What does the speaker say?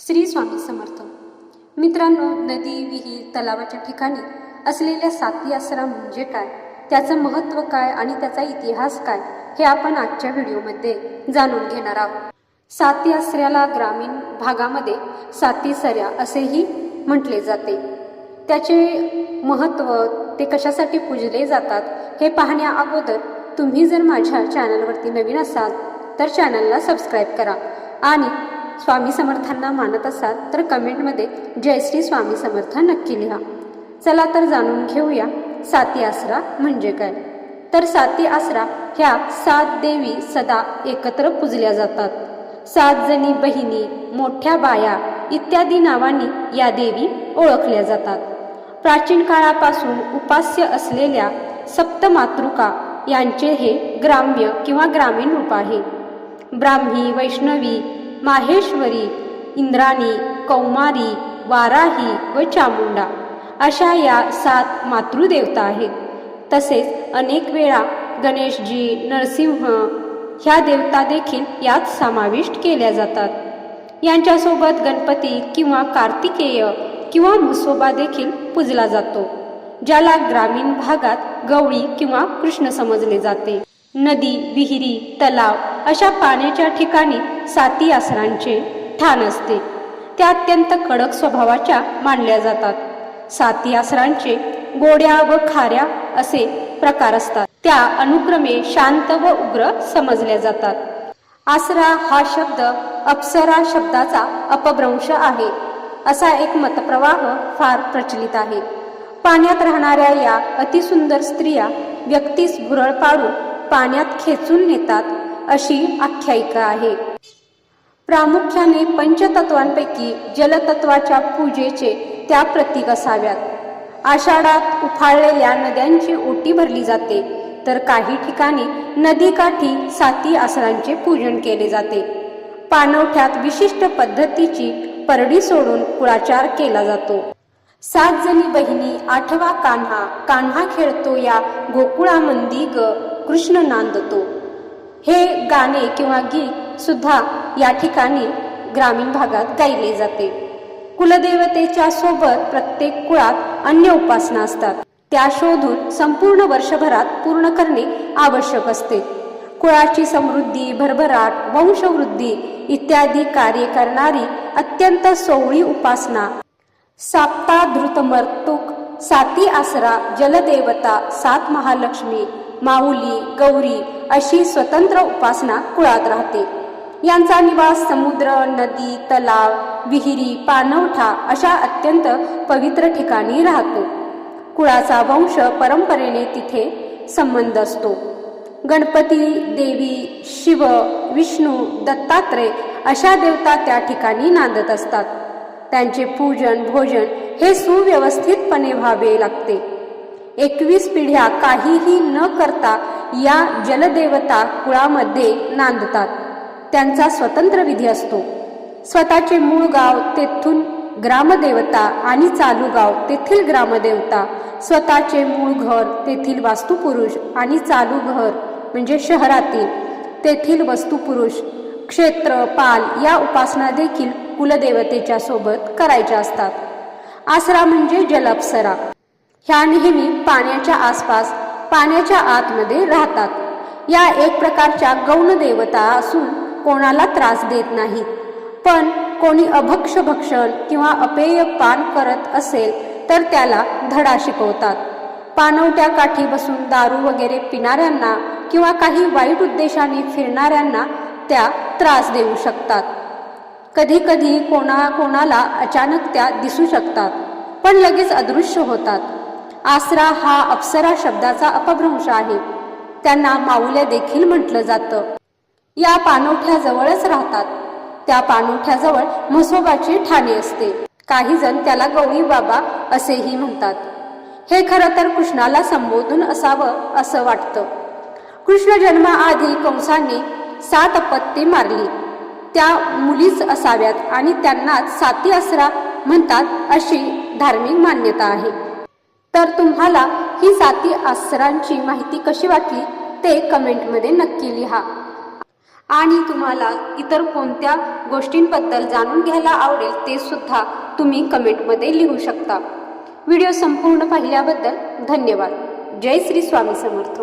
श्री स्वामी समर्थ. मित्रांनो नदी विहीर तलावाच्या ठिकाणी असलेल्या साती आसरा म्हणजे काय? त्याचं महत्त्व काय आणि त्याचा इतिहास काय? हे आपण आजच्या व्हिडिओमध्ये जाणून घेणार आहोत. साती आसऱ्याला ग्रामीण भागामध्ये साती सऱ्या असेही म्हटले जाते. त्याचे महत्त्व ते कशासाठी पूजले जातात हे पाहण्या अगोदर तुम्ही जर माझ्या चॅनलवरती नवीन असाल तर चॅनलला सबस्क्राईब करा आणि स्वामी समर्थांना मानत असाल तर कमेंटमध्ये जय श्री स्वामी समर्थ नक्की लिहा. चला तर जाणून घेऊया साती आसरा म्हणजे काय? तर साती आसरा ह्या सात देवी सदा एकत्र पूजल्या जातात. सात जणी बहिणी मोठ्या बाया इत्यादी नावांनी या देवी ओळखल्या जातात. प्राचीन काळापासून उपास्य असलेल्या सप्तमातृका यांचे हे ग्राम्य किंवा ग्रामीण रूप आहे. ब्राह्मी वैष्णवी माहेश्वरी इंद्राणी कौमारी वाराही व चामुंडा अशा या सात मातृदेवता आहेत. तसेच अनेक वेळा गणेशजी नरसिंह ह्या देवता देखील यात समाविष्ट केल्या जातात. यांच्यासोबत गणपती किंवा कार्तिकेय किंवा मुसोबा देखील पूजला जातो ज्याला ग्रामीण भागात गवळी किंवा कृष्ण समजले जाते. नदी विहिरी तलाव अशा पाण्याच्या ठिकाणी साती आसरांचे ठाण असते. त्या अत्यंत कडक स्वभावाच्या मानल्या जातात. साती आसरांचे गोड्या व खाऱ्या असे प्रकार असतात. त्या अनुक्रमे शांत व उग्र समजल्या जातात. आसरा हा शब्द अप्सरा शब्दाचा अपभ्रंश आहे. असा एक मतप्रवाह फार प्रचलित आहे. पाण्यात राहणाऱ्या या अतिसुंदर स्त्रिया व्यक्तीस भुरळ पाडून पाण्यात खेचून नेतात अशी आख्यायिका आहे. प्रामुख्याने पंचतत्वांपैकी जलतत्वाच्या पूजेचे त्या प्रतीक असाव्यात. आषाढात उफाळलेल्या नद्यांची ओटी भरली जाते तर काही ठिकाणी नदीकाठी साती आसरांचे पूजन केले जाते. पाणवठ्यात विशिष्ट पद्धतीची परडी सोडून कुळाचार केला जातो. सात जणी बहिणी आठवा कान्हा कान्हा खेळतो या गोकुळामंदी ग कृष्ण नांदतो. हे गाणे किंवा गीत सुद्धा या ठिकाणी ग्रामीण भागात गायले जाते. कुलदेवतेच्या सोबत प्रत्येक कुळात अन्य उपासना असतात. त्या शोधून संपूर्ण वर्षभरात पूर्ण करणे आवश्यक असते. कुळाची समृद्धी भरभराट वंशवृद्धी इत्यादी कार्य करणारी अत्यंत सोवळी उपासना. साप्ता धृतमर्तुक साती आसरा जलदेवता सात महालक्ष्मी माऊली गौरी अशी स्वतंत्र उपासना कुळात राहते. यांचा निवास समुद्र नदी तलाव विहिरी पाणवठा अशा अत्यंत पवित्र ठिकाणी राहतो. कुळाचा वंश परंपरेने तिथे संबंध असतो. गणपती देवी शिव विष्णू दत्तात्रय अशा देवता त्या ठिकाणी नांदत असतात. त्यांचे पूजन भोजन हे सुव्यवस्थितपणे व्हावे लागते. एकवीस पिढ्या काहीही न करता या जलदेवता कुळामध्ये नांदतात. त्यांचा स्वतंत्र विधी असतो. स्वतःचे मूळ गाव तेथून ग्रामदेवता आणि चालू गाव तेथील ग्रामदेवता स्वतःचे मूळ घर तेथील वास्तुपुरुष आणि चालू घर म्हणजे शहरातील तेथील वस्तुपुरुष क्षेत्र पाल या उपासना देखील कुलदेवतेच्या सोबत करायच्या असतात. आसरा म्हणजे जलअप्सरा. ह्या नेहमी पाण्याच्या आसपास पाण्याच्या आतमध्ये राहतात. या एक प्रकारच्या गौण देवता असून कोणाला त्रास देत नाहीत पण कोणी अभक्ष भक्षण किंवा अपेय पान करत असेल तर त्याला धडा शिकवतात. पानवट्या काठी बसून दारू वगैरे पिणाऱ्यांना किंवा काही वाईट उद्देशाने फिरणाऱ्यांना त्या त्रास देऊ शकतात. कधी कधी कोणा कोणाला अचानक त्या दिसू शकतात पण लगेच अदृश्य होतात. आसरा हा अप्सरा शब्दाचा अपभ्रंश आहे. त्यांना माऊल्या देखील म्हटलं जातं. या पानोठ्या जवळच राहतात. त्या पानोठ्याजवळ म्हसोबाची ठाणे असते. काही जण त्याला गौरी बाबा असेही म्हणतात. हे खरं तर कृष्णाला संबोधून असावं असं वाटतं. कृष्ण जन्माआधी कंसाने सात अपत्ती मारली. त्या मुलीच असाव्यात आणि त्यांनाच साती आसरा म्हणतात अशी धार्मिक मान्यता आहे. तर तुम्हाला ही साती आसरांची माहिती कशी वाटली ते कमेंटमध्ये नक्की लिहा. आणि तुम्हाला इतर कोणत्या गोष्टींबद्दल जाणून घ्यायला आवडेल ते सुद्धा तुम्ही कमेंटमध्ये लिहू शकता. व्हिडिओ संपूर्ण पाहिल्याबद्दल धन्यवाद. जय श्री स्वामी समर्थ.